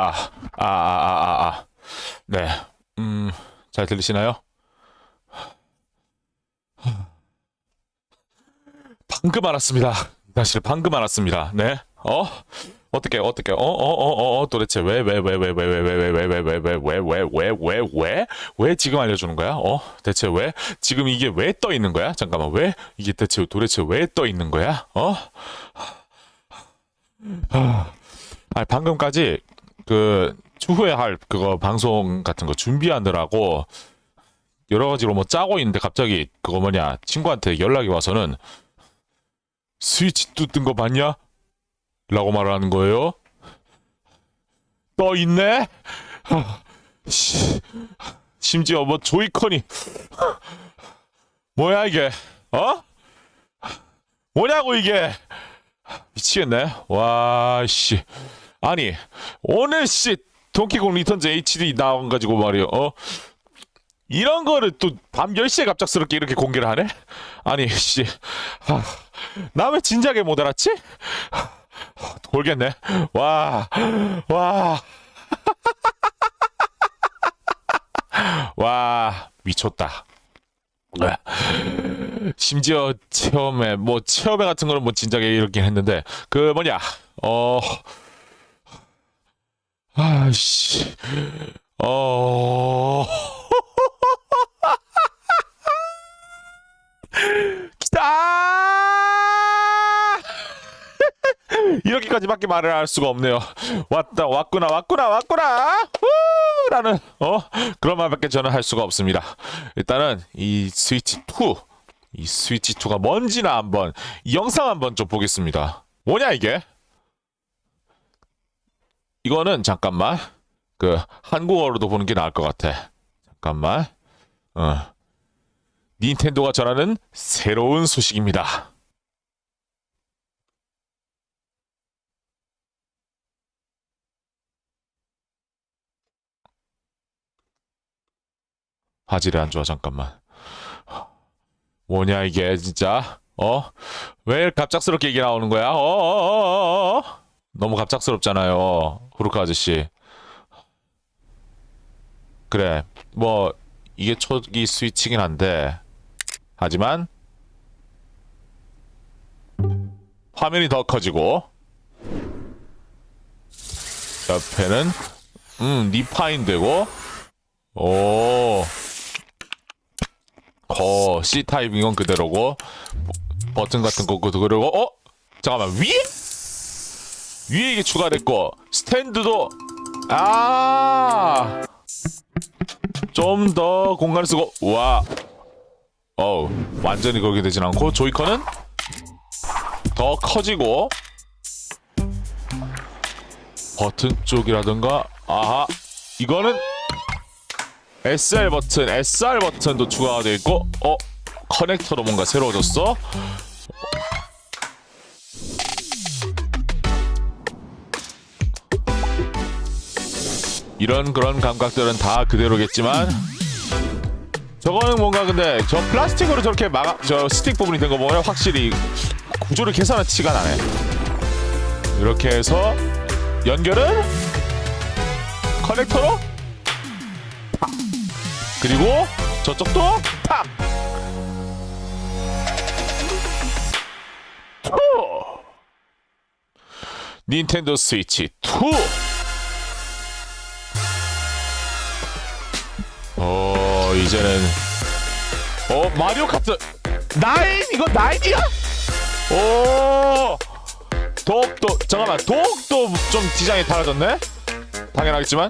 아, 아, 아, 아, 아, 아. 네. 음, 잘 들리시나요? 방금 알았습니다. 사실 방금 알았습니다. 네. 어? 어떻게 어떻게 어어어어어 도대체 왜 왜 왜 왜 왜 왜 왜 왜 왜 왜 왜 왜 왜 왜 왜 왜 왜 지금 알려주는 거야? 어 대체 왜 지금 이게 왜 떠 있는 거야? 잠깐만 왜 이게 대체 도대체 왜 떠 있는 거야? 어? 아 방금까지 그 추후에 할 그거 방송 같은 거 준비하느라고 여러 가지로 뭐 짜고 있는데 갑자기 그거 뭐냐 친구한테 연락이 와서는 스위치 뜯은 거 봤냐? 라고 말하는 거예요. 떠 있네. 시, 심지어 뭐 조이콘이 뭐야 이게? 어? 뭐냐고 이게? 미치겠네. 와 씨. 아니 오늘 씨 동키콩 리턴즈 HD 나온 가지고 말이요. 어? 이런 거를 또 밤 10시에 갑작스럽게 이렇게 공개를 하네? 아니 씨. 나 왜 진작에 못 알았지? 돌겠네. 와, 와. 와, 미쳤다. 심지어 체험회, 뭐, 체험회 같은 거는 뭐, 진작에 이렇게 했는데, 그 뭐냐, 어, 아씨, 어, 기다! 이렇게까지밖에 말을 할 수가 없네요. 왔다, 왔구나, 왔구나, 왔구나! 후! 라는, 어? 그런 말밖에 저는 할 수가 없습니다. 일단은, 이 스위치 2, 이 스위치 2가 뭔지나 한번, 이 영상 한번 좀 보겠습니다. 뭐냐, 이게? 이거는, 잠깐만. 그, 한국어로도 보는 게 나을 것 같아. 잠깐만. 어. 닌텐도가 전하는 새로운 소식입니다. 화질이 안 좋아 잠깐만 뭐냐 이게 진짜 어? 왜 갑작스럽게 이게 나오는 거야? 어어어어어 너무 갑작스럽잖아요 후루카 아저씨 그래 뭐 이게 초기 스위치긴 한데 하지만 화면이 더 커지고 옆에는 음 리파인 되고 오 어, C 타입인 건 그대로고 버- 버튼 같은 거 그대로고 어? 잠깐만 위에? 위에 이게 추가됐고 스탠드도 아! 좀 더 공간을 쓰고 와. 어우, 완전히 그렇게 되진 않고 조이컨은 더 커지고 버튼 쪽이라든가 아하 이거는 SR 버튼, SR 버튼도 추가가 되어 있고, 어 커넥터도 뭔가 새로워졌어. 이런 그런 감각들은 다 그대로겠지만 저거는 뭔가 근데 저 플라스틱으로 저렇게 막아 저 스틱 부분이 된 거 보면 확실히 구조를 계산한 티가 나네. 이렇게 해서 연결은 커넥터로 그리고 저쪽도 탁. 투. 닌텐도 스위치 2. 어 이제는. 어 마리오 카트. 나인? 이거 나인이야? 오! 독도 잠깐만. 독도 좀 디자인이 달라졌네? 당연하겠지만.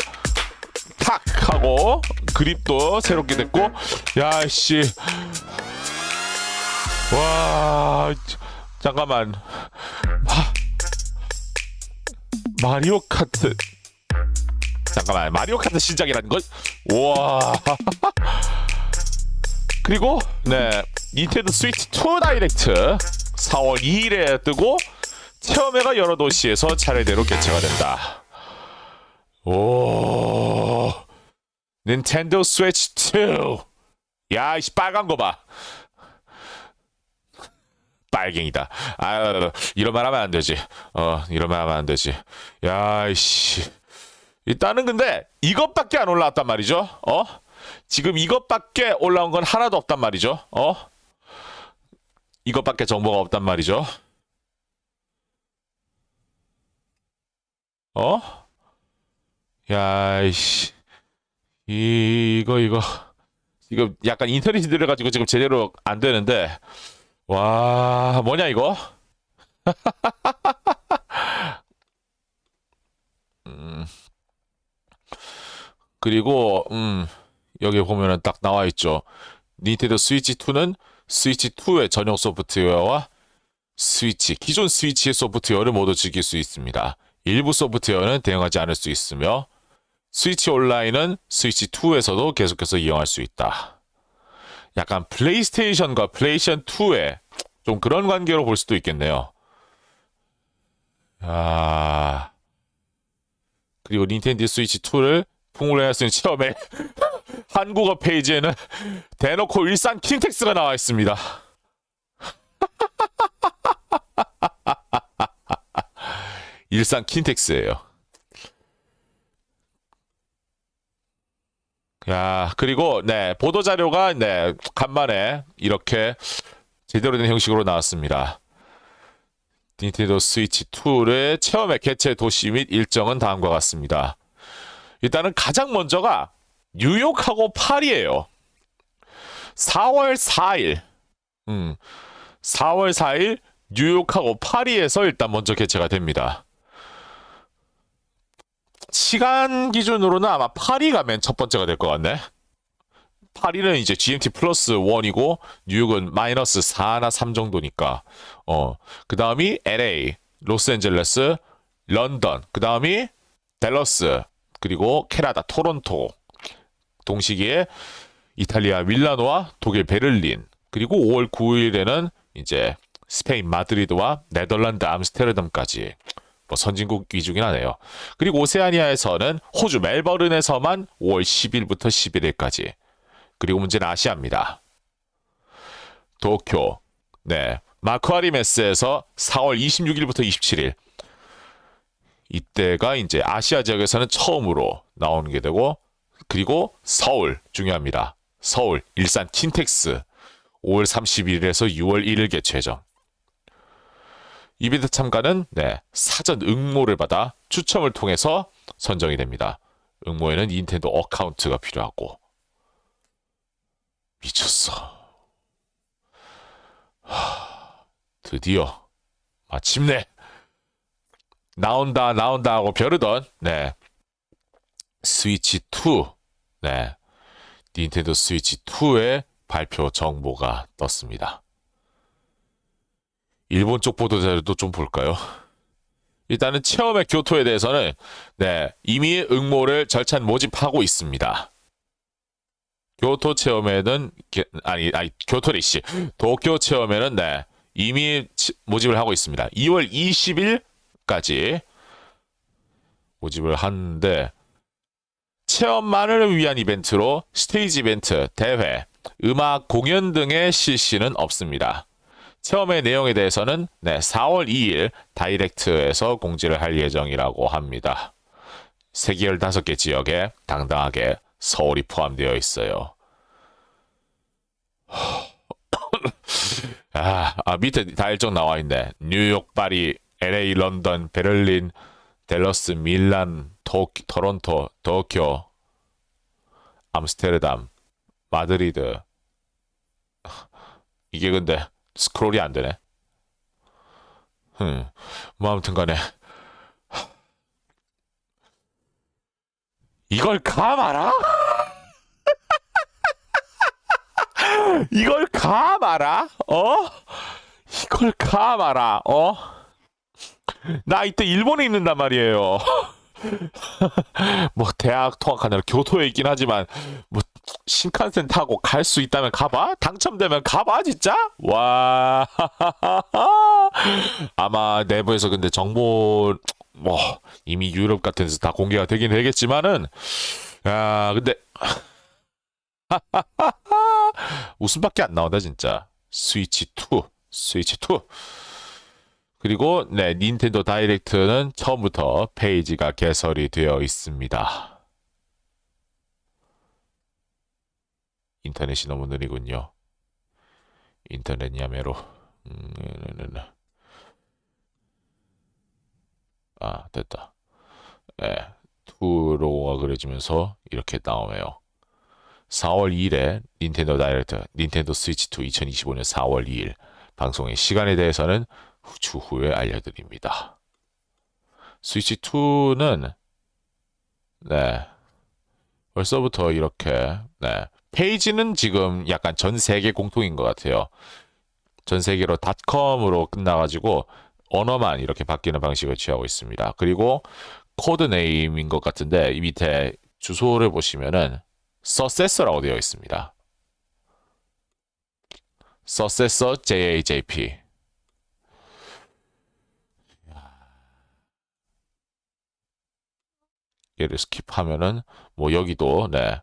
탁 하고 그립도 새롭게 됐고. 야씨. 와 잠깐만. 마, 마리오 카트 잠깐만 마리오 카트 신작이라는 걸? 우와. 그리고 네 닌텐도 스위치 2 다이렉트 4월 2일에 뜨고 체험회가 여러 도시에서 차례대로 개최가 된다. 오. 닌텐도 스위치 2 야이씨 빨간 거봐. 빨갱이다. 아 이런 말 하면 안 되지. 어 이런 말 하면 안 되지. 야 이씨 일단은 근데 이것밖에 안 올라왔단 말이죠. 어? 지금 이것밖에 올라온 건 하나도 없단 말이죠. 어? 이것밖에 정보가 없단 말이죠. 어? 야, 이씨. 이거, 이거. 이거 약간 인터넷이 들어가지고 지금 제대로 안 되는데. 와, 뭐냐, 이거? 음. 그리고, 음, 여기 보면은 딱 나와 있죠. 닌텐도 스위치 2는 스위치 2의 전용 소프트웨어와 스위치, 기존 스위치의 소프트웨어를 모두 즐길 수 있습니다. 일부 소프트웨어는 대응하지 않을 수 있으며 스위치 온라인은 스위치 2에서도 계속해서 이용할 수 있다. 약간 플레이스테이션과 플레이스테이션 2의 좀 그런 관계로 볼 수도 있겠네요. 아 그리고 닌텐도 스위치 2를 수 있는 체험에 한국어 페이지에는 대놓고 일산 킨텍스가 나와 있습니다. 일산 킨텍스예요. 야, 그리고 네, 보도 자료가 네, 간만에 이렇게 제대로 된 형식으로 나왔습니다. 닌텐도 스위치 2의 체험의 개최 도시 및 일정은 다음과 같습니다. 일단은 가장 먼저가 뉴욕하고 파리예요. 4월 4일. 음. 4월 4일 뉴욕하고 파리에서 일단 먼저 개최가 됩니다. 시간 기준으로는 아마 파리가 맨첫 번째가 될 것 같네. 파리는 이제 GMT 플러스 1이고 뉴욕은 마이너스 4나 3 정도니까. 어. 그 다음이 LA, 로스앤젤레스, 런던. 그 다음이 댈러스, 그리고 캐나다 토론토. 동시기에 이탈리아 밀라노와 독일 베를린. 그리고 5월 9일에는 이제 스페인 마드리드와 네덜란드 암스테르담까지 뭐 선진국 위주긴 하네요. 그리고 오세아니아에서는 호주 멜버른에서만 5월 10일부터 11일까지. 그리고 문제는 아시아입니다. 도쿄, 네, 마쿠아리 메스에서 4월 26일부터 27일. 이때가 이제 아시아 지역에서는 처음으로 나오는 게 되고, 그리고 서울 중요합니다. 서울 일산 킨텍스 5월 31일에서 6월 1일 개최 예정. 이벤트 참가는 네, 사전 응모를 받아 추첨을 통해서 선정이 됩니다. 응모에는 닌텐도 어카운트가 필요하고 미쳤어. 하, 드디어 마침내 나온다 나온다 하고 벼르던 네 스위치 2네 닌텐도 스위치 2의 발표 정보가 떴습니다. 일본 쪽 보도 자료도 좀 볼까요? 일단은 체험의 교토에 대해서는 네 이미 응모를 절찬 모집하고 있습니다. 교토 체험에는 게- 아니 아니 교토 리시 도쿄 체험에는 네 이미 치- 모집을 하고 있습니다. 2월 20일 까지 모집을 하는데 체험만을 위한 이벤트로 스테이지 이벤트, 대회, 음악 공연 등의 실시는 없습니다. 체험의 내용에 대해서는 네, 4월 2일 다이렉트에서 공지를 할 예정이라고 합니다. 세계 15개 지역에 당당하게 서울이 포함되어 있어요. 아, 아, 밑에 다 일정 나와 있네. 뉴욕, 파리, LA, 런던, 베를린, 델러스, 밀란, 도, 토론토, 도쿄, 암스테르담, 마드리드. 이게 근데 스크롤이 안 되네. 흠, 뭐 아무튼 간에 이걸 감아라? 이걸 감아라? 어? 이걸 감아라? 어? 나 이때 일본에 있는단 말이에요. 뭐 대학 통학 하느라 교토에 있긴 하지만 뭐 신칸센 타고 갈 수 있다면 가봐? 당첨되면 가봐 진짜? 와 아마 내부에서 근데 정보 뭐 이미 유럽 같은 데서 다 공개가 되긴 되겠지만은 야 근데 웃음밖에 안 나온다 진짜 스위치 2 스위치 2 그리고 네, 닌텐도 다이렉트는 처음부터 페이지가 개설이 되어 있습니다. 인터넷이 너무 느리군요. 인터넷 야매로. 음, 네, 네, 네. 아, 됐다. 네, 투 로고가 그려지면서 이렇게 나오네요. 4월 2일에 닌텐도 다이렉트, 닌텐도 스위치 2 2025년 4월 2일 방송의 시간에 대해서는 후- 추후에 알려드립니다. 스위치 2는 네 벌써부터 이렇게 네 페이지는 지금 약간 전 세계 공통인 것 같아요. 전 세계로 닷컴으로 끝나가지고 언어만 이렇게 바뀌는 방식을 취하고 있습니다. 그리고 코드 네임인 것 같은데 이 밑에 주소를 보시면은 서세서라고 되어 있습니다. 서세서 JAJP. 얘를 스킵하면은 뭐 여기도 네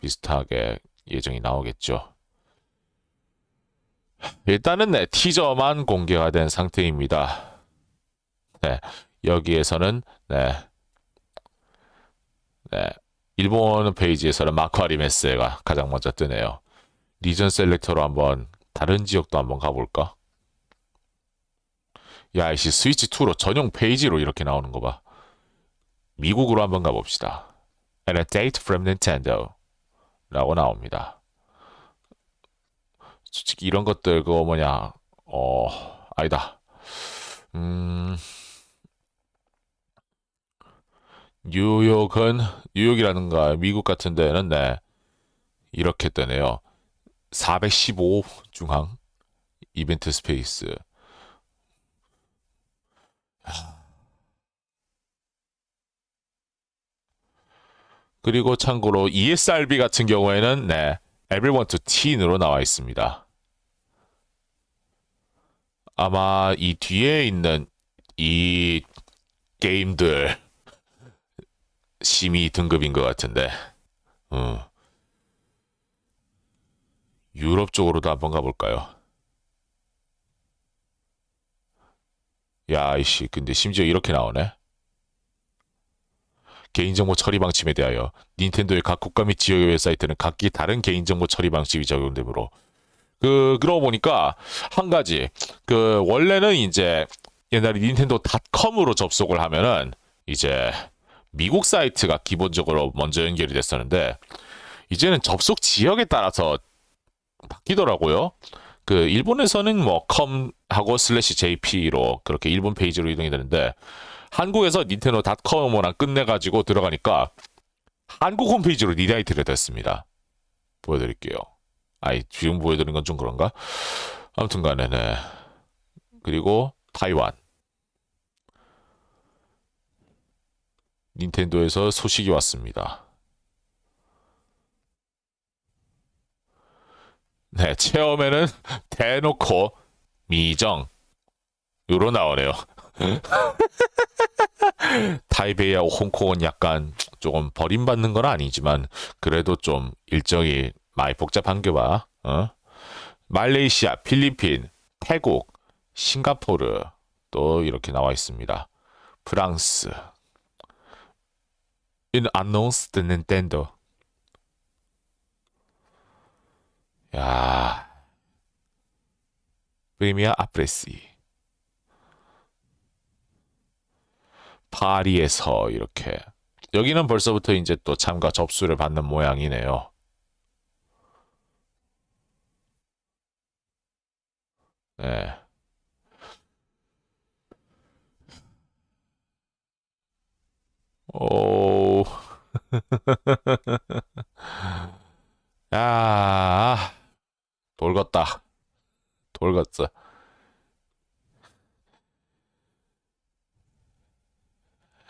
비슷하게 예정이 나오겠죠. 일단은 네 티저만 공개가 된 상태입니다. 네 여기에서는 네 네, 일본 페이지에서는 마쿠아리메스가 가장 먼저 뜨네요. 리전 셀렉터로 한번 다른 지역도 한번 가볼까? 야, 이씨 스위치 2로 전용 페이지로 이렇게 나오는 거 봐. 미국으로 한번 가봅시다. And a date from Nintendo 라고 나옵니다. 솔직히 이런 것들 그거 뭐냐 어 아니다. 음 뉴욕은 뉴욕이라든가 미국 같은 데는 네 이렇게 뜨네요. 415 중앙 이벤트 스페이스. 그리고 참고로 ESRB 같은 경우에는 네 Everyone to Teen으로 나와 있습니다. 아마 이 뒤에 있는 이 게임들 심의 등급인 것 같은데. 어. 유럽 쪽으로도 한번 가볼까요? 야, 이씨, 근데 심지어 이렇게 나오네. 개인정보 처리 방침에 대하여 닌텐도의 각 국가 및 지역의 웹사이트는 각기 다른 개인정보 처리 방식이 적용되므로 그 그러고 보니까 한 가지 그 원래는 이제 옛날에 닌텐도 닷컴으로 접속을 하면은 이제 미국 사이트가 기본적으로 먼저 연결이 됐었는데 이제는 접속 지역에 따라서 바뀌더라고요. 그 일본에서는 뭐 컴하고 슬래시 JP로 그렇게 일본 페이지로 이동이 되는데 한국에서 닌텐도 닷컴으로만 끝내가지고 들어가니까 한국 홈페이지로 리라이트를 됐습니다. 보여드릴게요. 아이 지금 보여드리는 건 좀 그런가? 아무튼 간에 네. 그리고 타이완 닌텐도에서 소식이 왔습니다. 네, 체험에는 대놓고 미정 으로 나오네요. 타이베이하고 홍콩은 약간 조금 버림받는 건 아니지만 그래도 좀 일정이 많이 복잡한 게 봐. 어? 말레이시아, 필리핀, 태국, 싱가포르 또 이렇게 나와 있습니다. 프랑스. In announced Nintendo. 야. 프리미아 아프레시. 파리에서 이렇게 여기는 벌써부터 이제 또 참가 접수를 받는 모양이네요. 네. 오. 야. 돌겠다. 돌겠어.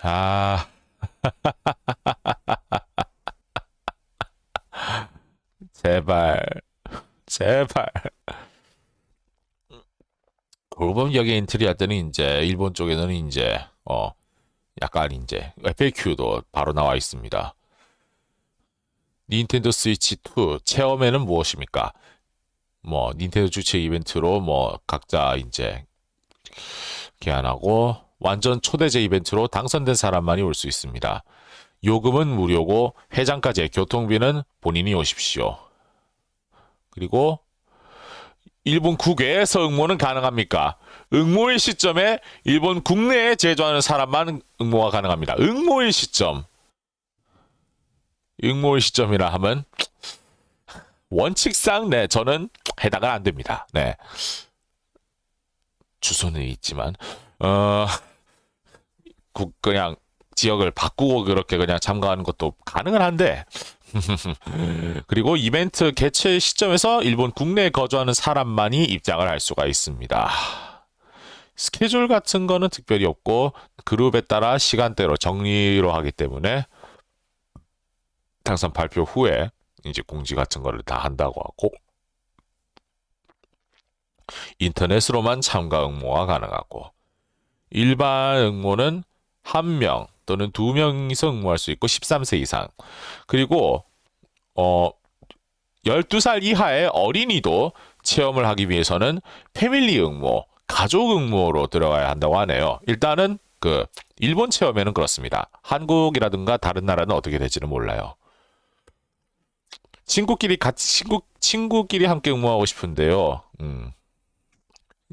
아. 제발. 제발. 그러면 여기 엔트리 할 때는 이제 일본 쪽에는 이제 어 약간 이제 FAQ도 바로 나와 있습니다. 닌텐도 스위치 2 체험에는 무엇입니까? 뭐 닌텐도 주최 이벤트로 뭐 각자 이제 개안하고 완전 초대제 이벤트로 당선된 사람만이 올 수 있습니다. 요금은 무료고 해장까지의 교통비는 본인이 오십시오. 그리고 일본 국외에서 응모는 가능합니까? 응모일 시점에 일본 국내에 제조하는 사람만 응모가 가능합니다. 응모일 시점. 응모일 시점이라 하면 원칙상 네 저는 해당은 안 됩니다. 네 주소는 있지만 어 국- 그냥 지역을 바꾸고 그렇게 그냥 참가하는 것도 가능은 한데 그리고 이벤트 개최 시점에서 일본 국내에 거주하는 사람만이 입장을 할 수가 있습니다. 스케줄 같은 거는 특별히 없고 그룹에 따라 시간대로 정리로 하기 때문에 당선 발표 후에 이제 공지 같은 거를 다 한다고 하고 인터넷으로만 참가 응모가 가능하고 일반 응모는 한 명 또는 두 명이서 응모할 수 있고 13세 이상 그리고 어 12살 이하의 어린이도 체험을 하기 위해서는 패밀리 응모, 가족 응모로 들어가야 한다고 하네요. 일단은 그 일본 체험에는 그렇습니다. 한국이라든가 다른 나라는 어떻게 될지는 몰라요. 친구끼리 같이 친구 친구끼리 함께 응모하고 싶은데요. 음.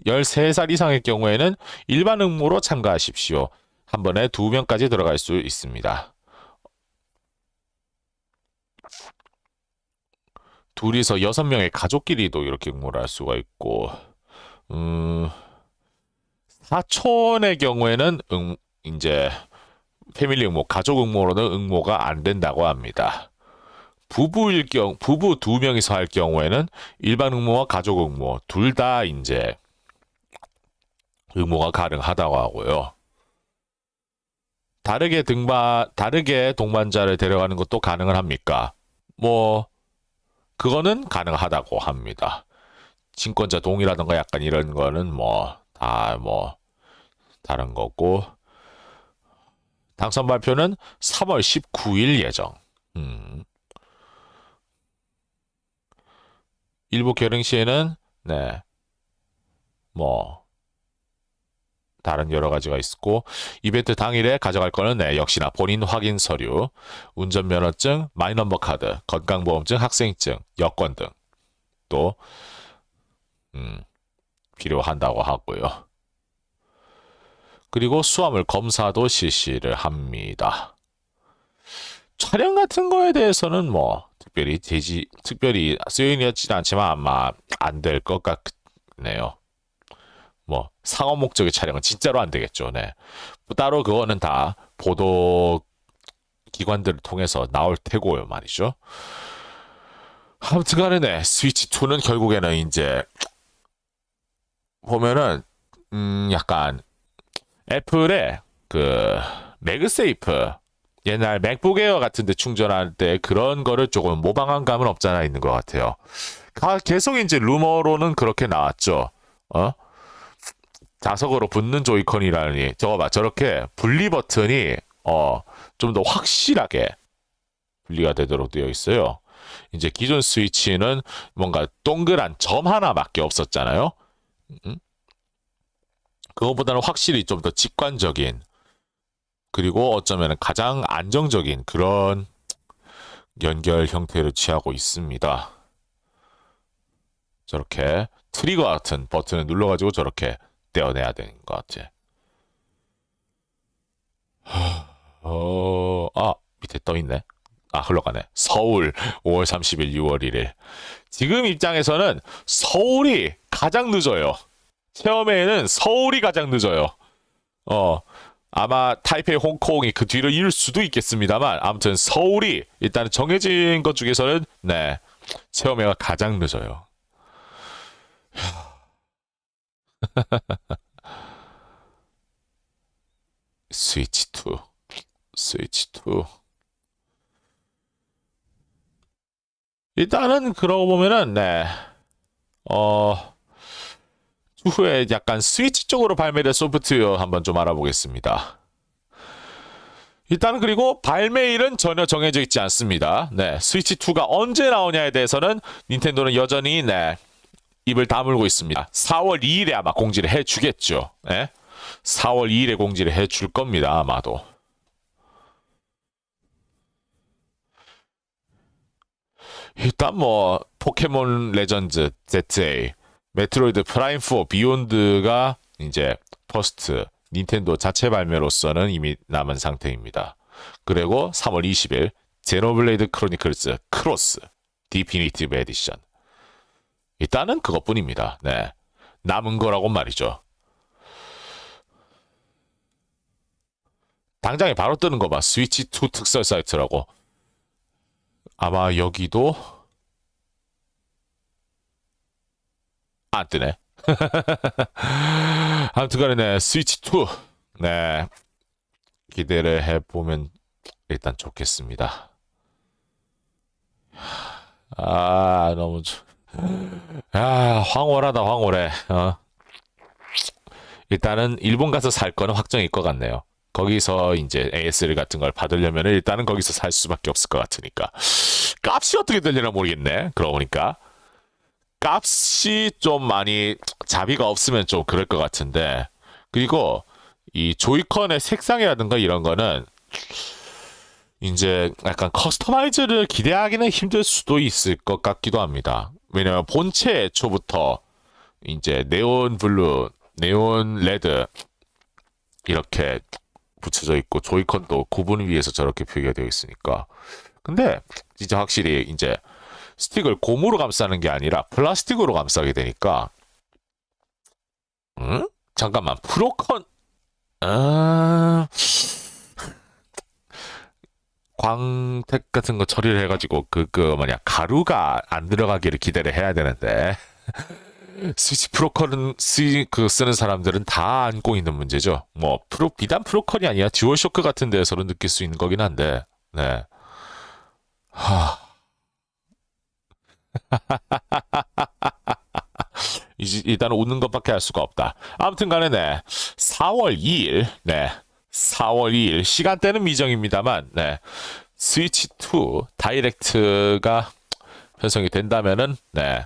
13살 이상의 경우에는 일반 응모로 참가하십시오. 한 번에 두 명까지 들어갈 수 있습니다. 둘이서 여섯 명의 가족끼리도 이렇게 응모를 할 수가 있고, 음, 사촌의 경우에는 응, 이제 패밀리 응모, 가족 응모로는 응모가 안 된다고 합니다. 부부일 경우, 부부 두 명이서 할 경우에는 일반 응모와 가족 응모 둘 다 이제 응모가 가능하다고 하고요. 다르게 등반, 다르게 동반자를 데려가는 것도 가능은 합니까? 뭐, 그거는 가능하다고 합니다. 친권자 동의라든가 약간 이런 거는 뭐, 다 뭐, 다른 거고, 당선 발표는 3월 19일 예정. 음. 일부 결행 시에는, 네, 뭐, 다른 여러 가지가 있고 이벤트 당일에 가져갈 거는 네, 역시나 본인 확인 서류, 운전면허증, 마이너버 카드, 건강보험증, 학생증, 여권 등또 음, 필요한다고 하고요. 그리고 수화물 검사도 실시를 합니다. 촬영 같은 거에 대해서는 뭐 특별히 되지 특별히 쓰여있지는 않지만 아마 안 될 것 같네요. 뭐 상업 목적의 촬영은 진짜로 안 되겠죠. 네. 뭐 따로 그거는 다 보도 기관들을 통해서 나올 테고요, 말이죠. 아무튼간에 네, 스위치 2는 결국에는 이제 보면은 음 약간 애플의 그 맥세이프 옛날 맥북 에어 같은데 충전할 때 그런 거를 조금 모방한 감은 없잖아 있는 것 같아요. 가- 계속 이제 루머로는 그렇게 나왔죠. 어? 자석으로 붙는 조이콘이라니 저거 봐 저렇게 분리 버튼이 어 좀 더 확실하게 분리가 되도록 되어 있어요. 이제 기존 스위치는 뭔가 동그란 점 하나밖에 없었잖아요. 음? 그거보다는 확실히 좀 더 직관적인 그리고 어쩌면 가장 안정적인 그런 연결 형태를 취하고 있습니다. 저렇게 트리거 같은 버튼을 눌러가지고 저렇게 떼어내야 되는 것 같아. 어, 아, 밑에 떠 있네. 아, 흘러가네. 서울 5월 30일, 6월 1일. 지금 입장에서는 서울이 가장 늦어요. 체험회에는 서울이 가장 늦어요. 어, 아마 타이페이 홍콩이 그 뒤를 이을 수도 있겠습니다만, 아무튼 서울이 일단 정해진 것 중에서는, 네, 체험회가 가장 늦어요. 스위치 2. 스위치 2. 일단은 그러고 보면은 네. 어 추후에 약간 스위치 쪽으로 발매될 소프트웨어 한번 좀 알아보겠습니다. 일단 그리고 발매일은 전혀 정해져 있지 않습니다. 네, 스위치 2가 언제 나오냐에 대해서는 닌텐도는 여전히 네 입을 다물고 있습니다. 4월 2일에 아마 공지를 해주겠죠. 네. 4월 2일에 공지를 해줄 겁니다. 아마도. 일단 뭐 포켓몬 레전드 ZA, 메트로이드 프라임 4 비욘드가 이제 퍼스트 닌텐도 자체 발매로서는 이미 남은 상태입니다. 그리고 3월 20일 제노블레이드 크로니클스 크로스 디피니티브 에디션. 일단은 그것뿐입니다. 네. 남은 거라고 말이죠. 당장에 바로 뜨는 거 봐. 스위치 2 특설 사이트라고. 아마 여기도 안 뜨네. 아무튼간에 네, 스위치 2 네 기대를 해 보면 일단 좋겠습니다. 아 너무 좋... 아 황홀하다 황홀해. 어. 일단은 일본 가서 살 거는 확정일 것 같네요. 거기서 이제 ASL 같은 걸 받으려면 일단은 거기서 살 수밖에 없을 것 같으니까 값이 어떻게 되려나 모르겠네. 그러고 보니까 값이 좀 많이 자비가 없으면 좀 그럴 것 같은데 그리고 이 조이컨의 색상이라든가 이런 거는 이제 약간 커스터마이즈를 기대하기는 힘들 수도 있을 것 같기도 합니다. 왜냐면 본체 애초부터 이제 네온 블루, 네온 레드 이렇게 붙여져 있고 조이컨도 구분 위에서 저렇게 표기가 되어 있으니까 근데 진짜 확실히 이제 스틱을 고무로 감싸는 게 아니라 플라스틱으로 감싸게 되니까 응? 잠깐만 프로컨 아... 광택 같은 거 처리를 해가지고 그 그 뭐냐 가루가 안 들어가기를 기대를 해야 되는데 스위치 프로컨은 쓰, 그 쓰는 사람들은 다 안고 있는 문제죠. 뭐 프로 비단 프로컨이 아니야 듀얼 쇼크 같은 데에서는 느낄 수 있는 거긴 한데 네. 하... 일단 웃는 것밖에 할 수가 없다. 아무튼 간에 네. 4월 2일. 네. 4월 2일 시간대는 미정입니다만 네. 스위치 2 다이렉트가 편성이 된다면은 네.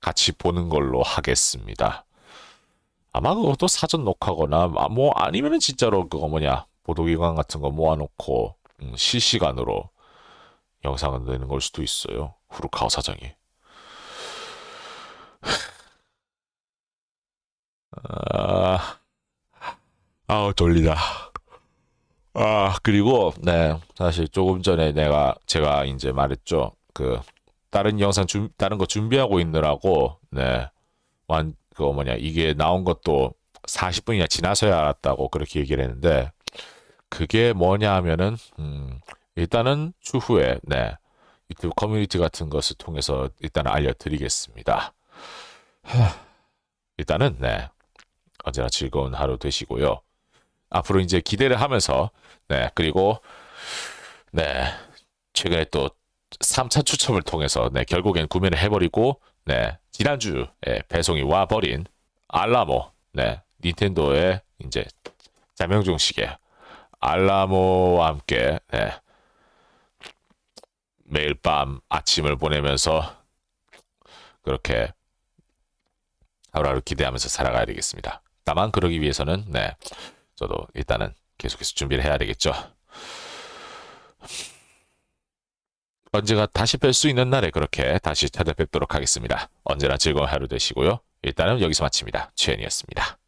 같이 보는 걸로 하겠습니다. 아마 그것도 사전 녹화거나 아, 뭐 아니면은 진짜로 그거 뭐냐 보도기관 같은 거 모아놓고 음, 실시간으로 영상을 내는 걸 수도 있어요. 후루카와 사장이. 아, 아우 졸리다. 아 그리고 네 사실 조금 전에 내가 제가 이제 말했죠 그 다른 영상 준 다른 거 준비하고 있느라고 네 완 그거 뭐냐 이게 나온 것도 40분이나 지나서야 알았다고 그렇게 얘기를 했는데 그게 뭐냐 하면은 음 일단은 추후에 네 유튜브 커뮤니티 같은 것을 통해서 일단 알려드리겠습니다. 일단은 네 언제나 즐거운 하루 되시고요. 앞으로 이제 기대를 하면서 네 그리고 네 최근에 또 3차 추첨을 통해서 네 결국엔 구매를 해버리고 네 지난주에 배송이 와버린 알라모 네 닌텐도의 이제 자명종 시계 알라모와 함께 네 매일 밤 아침을 보내면서 그렇게 하루하루 기대하면서 살아가야 되겠습니다. 다만 그러기 위해서는 네 저도 일단은 계속해서 준비를 해야 되겠죠. 언제가 다시 뵐 수 있는 날에 그렇게 다시 찾아뵙도록 하겠습니다. 언제나 즐거운 하루 되시고요. 일단은 여기서 마칩니다. 최현이었습니다.